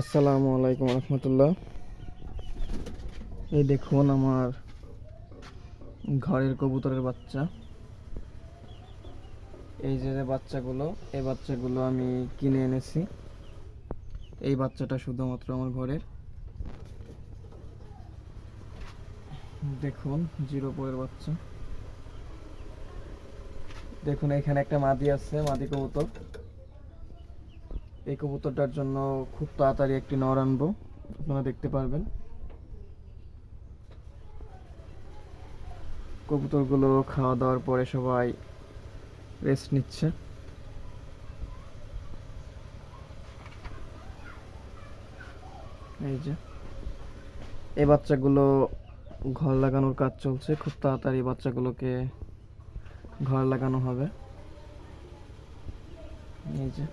আসসালামু আলাইকুম রহমতুল্লাহ। এই দেখুন আমার ঘরের কবুতরের বাচ্চা। এই যে বাচ্চাগুলো, এই বাচ্চাগুলো আমি কিনে এনেছি। এই বাচ্চাটা শুধুমাত্র আমার ঘরের। দেখুন, জিরো পরের বাচ্চা। দেখুন, এখানে একটা মাদি আছে, মাদি কবুতর। এই কবুতরটার জন্য খুব তাড়াতাড়ি একটি নর আনব। আপনারা দেখতে পারবেন। কবুতরগুলো খাওয়া দাওয়ার পরে সবাই রেস্ট নিচ্ছে। এই যে। এই বাচ্চাগুলো ঘর লাগানোর কাজ চলছে। খুব তাড়াতাড়ি বাচ্চাগুলোকে ঘর লাগানো হবে। এই যে।